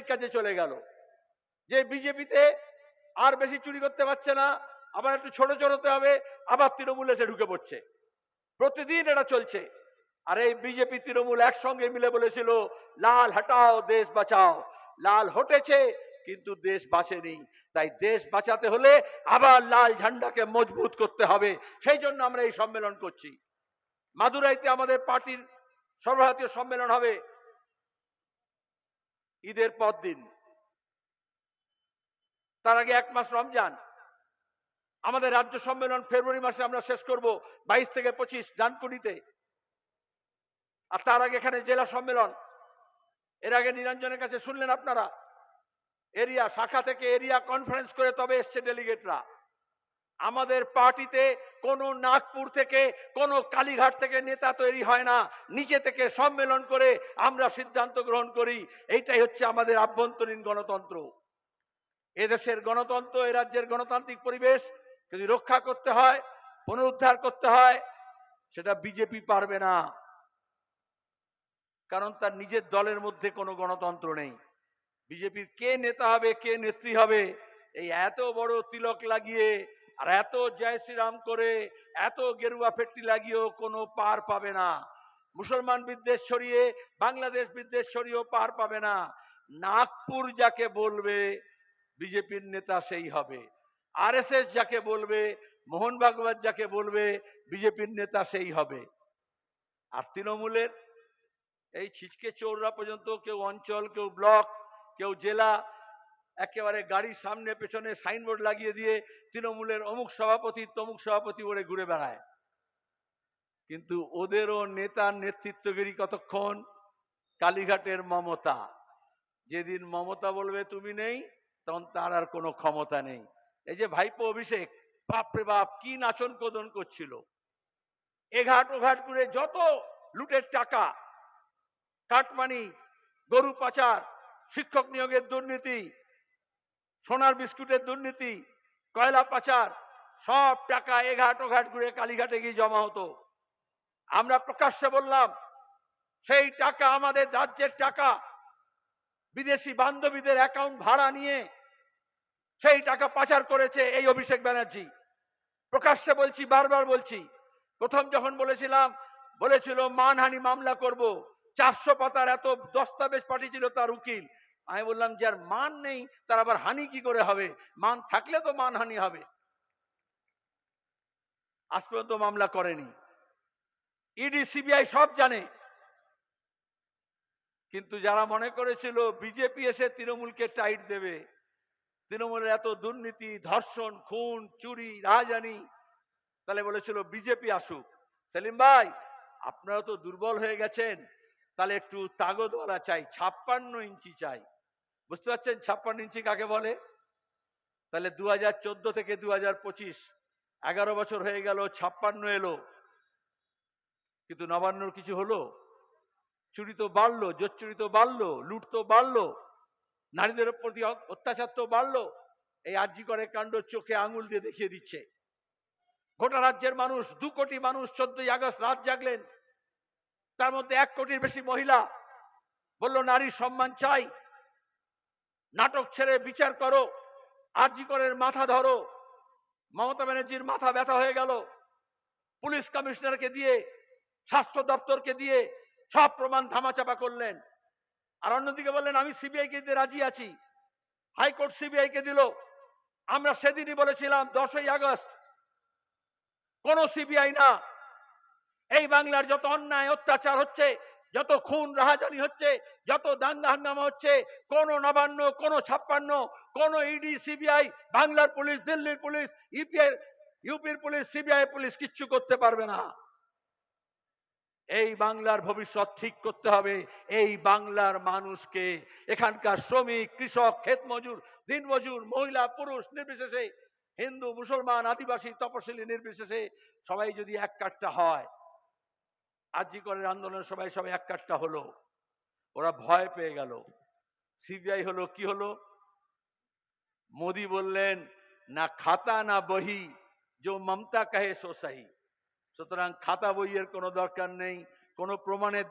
বিজেপির কাছে চলে গেল। যে বিজেপিতে আর বেশি চুরি করতে পারছে না, আবার একটু ছোট হতে হবে, আবার তৃণমূল এসে ঢুকে পড়ছে। প্রতিদিন এটা চলছে। আর এই বিজেপি, তৃণমূল একসঙ্গে মিলে বলেছিল, লাল হটাও, দেশ বাঁচাও। লাল হটেছে, কিন্তু দেশ বাঁচেনি। তাই দেশ বাঁচাতে হলে আবার লাল ঝান্ডাকে মজবুত করতে হবে। সেই জন্য আমরা এই সম্মেলন করছি। মাদুরাইতে আমাদের পার্টির সর্বভারতীয় সম্মেলন হবে। ঈদের পর দিন। তার আগে এক মাস রমজান। আমাদের রাজ্য সম্মেলন ফেব্রুয়ারি মাসে আমরা শেষ করব বাইশ থেকে পঁচিশ ডানকুনিতে। আর তার আগে এখানে জেলা সম্মেলন। এর আগে নিরঞ্জনের কাছে শুনলেন আপনারা? এরিয়া, শাখা থেকে এরিয়া কনফারেন্স করে তবে এসছে ডেলিগেটরা আমাদের পার্টিতে কোনো নাগপুর থেকে, কোনো কালীঘাট থেকে নেতা তৈরি হয় না। নিচে থেকে সম্মেলন করে আমরা সিদ্ধান্ত গ্রহণ করি। এইটাই হচ্ছে আমাদের আভ্যন্তরীণ গণতন্ত্র। এদেশের গণতন্ত্র এ রাজ্যের গণতান্ত্রিক পরিবেশ যদি রক্ষা করতে হয়, পুনরুদ্ধার করতে হয়, সেটা বিজেপি পারবে না। কারণ তার নিজের দলের মধ্যে কোনো গণতন্ত্র নেই। বিজেপির কে নেতা হবে, কে নেত্রী হবে, এই এত বড় তিলক লাগিয়ে আর এত জয় শ্রীরাম করে, এত গেরুয়া ফেট্টি লাগিয়েও কোনো পার পাবে না। মুসলমান বিদ্বেষ ছড়িয়ে, বাংলাদেশ বিদ্বেষ ছড়িয়েও পার পাবে না। নাগপুর যাকে বলবে, বিজেপির নেতা সেই হবে। আরএসএস যাকে বলবে, মোহন ভাগবত যাকে বলবে, বিজেপির নেতা সেই হবে। আর তৃণমূলের এই ছিচকে চৌরা পর্যন্ত, কেউ অঞ্চল, কেউ ব্লক, কেউ জেলা একেবারে গাড়ির সামনে, পেছনে সাইনবোর্ড লাগিয়ে দিয়ে তৃণমূলের অমুক সভাপতি, তমুক সভাপতি ওরে ঘুরে বেড়ায়। কিন্তু ওদেরও নেতার নেতৃত্বগিরি কতক্ষণ? কালীঘাটের মমতা। যেদিন মমতা বলবে, তুমি নেই, তখন তার আর কোনো ক্ষমতা নেই। এই যে ভাইপো অভিষেক বাপরে বাপ, কি নাচন কোদন করছিল। এঘাট ওঘাট করে যত লুটের টাকা, কাটমানি, গরু পাচার, শিক্ষক নিয়োগের দুর্নীতি সোনার বিস্কুটের দুর্নীতি, কয়লা পাচার, সব টাকা এঘাট ওঘাট ঘুরে কালীঘাটে গিয়ে জমা হতো। আমরা প্রকাশ্যে বললাম, সেই টাকা আমাদের রাজ্যের টাকা, বিদেশি বান্ধবীদের অ্যাকাউন্ট ভাড়া নিয়ে সেই টাকা পাচার করেছে এই অভিষেক ব্যানার্জি। প্রকাশ্যে বলছি, বারবার বলছি, প্রথম যখন বলেছিলাম, বলেছিল, মানহানি মামলা করব, চারশো পাতার এত দস্তাবেজ পাঠিয়েছিল তার উকিল। আমি বললাম যে আর মান নেই, তার আবার হানি কি করে হবে? মান থাকলে তো মানহানি হবে। আজ পর্যন্ত মামলা করেনি। ইডি, সিবিআই সব জানে। কিন্তু যারা মনে করেছিল বিজেপি এসে তৃণমূলকে টাইট দেবে, তৃণমূলের এত দুর্নীতি, ধর্ষণ, খুন, চুরি রাজধানী তাহলে বলেছিল বিজেপি আসুক। সেলিম ভাই, আপনারা তো দুর্বল হয়ে গেছেন, তাহলে একটু তাগদওয়ালা চাই, ছাপ্পান্ন ইঞ্চি চাই। বুঝতে পারছেন? ছাপ্পান্ন ইঞ্চি কাকে বলে? তাহলে দু হাজার চোদ্দ থেকে দু হাজার পঁচিশ, এগারো বছর হয়ে গেল, ছাপ্পান্ন এলো। কিন্তু নবান্নর কিছু হলো? চুরি তো বাড়লো জোর চুরি তো বাড়লো, লুট তো বাড়লো, নারীদের প্রতি অত্যাচার তো বাড়লো। এই আর্জি করে কাণ্ড চোখে আঙুল দিয়ে দেখিয়ে দিচ্ছে। গোটা রাজ্যের মানুষ, দু কোটি মানুষ চোদ্দই আগস্ট রাত জাগলেন। তার মধ্যে এক কোটির বেশি মহিলা বলল, নারীর সম্মান চাই। নাটক ছেড়ে বিচার করো। আরজি করের মাথা ধরো। মমতা ব্যানার্জির মাথা ব্যথা হয়ে গেল। পুলিশ কমিশনারকে দিয়ে, স্বাস্থ্য দপ্তরকে দিয়ে সব প্রমাণ ধামাচাপা করলেন। আর অন্যদিকে বললেন, আমি সিবিআইকে দিতে রাজি আছি। হাইকোর্ট সিবিআইকে দিল। আমরা সেদিনই বলেছিলাম, দশই আগস্ট। কোন সিবিআই না। এই বাংলার যত অন্যায়, অত্যাচার হচ্ছে যত খুন রাহাজানি হচ্ছে, যত দাঙ্গা হাঙ্গামা হচ্ছে, কোন নবান্ন, কোন ছাপ্পান্ন, কোন ইডি সিবিআই বাংলার পুলিশ, দিল্লির পুলিশ ইউপিআই ইউপির পুলিশ সিবিআই পুলিশ কিচ্ছু করতে পারবে না। এই বাংলার ভবিষ্যৎ ঠিক করতে হবে। এই বাংলার মানুষকে এখানকার শ্রমিক, কৃষক, ক্ষেত মজুর, দিন মজুর, মহিলা, পুরুষ নির্বিশেষে, হিন্দু, মুসলমান, আদিবাসী, তপশিলি নির্বিশেষে সবাই যদি এক কাঠটা হয় আর্জি করে আন্দোলন সবাই সবাই এক হলো। ওরা ভয় পেয়ে গেল। সিবিআই হলো, কি হলো? মোদি বললেন, না খাতা না বহি, যে মমতা কাহে সোসাহি সুতরাং খাতা বইয়ের কোনো দরকার নেই, কোনো প্রমাণের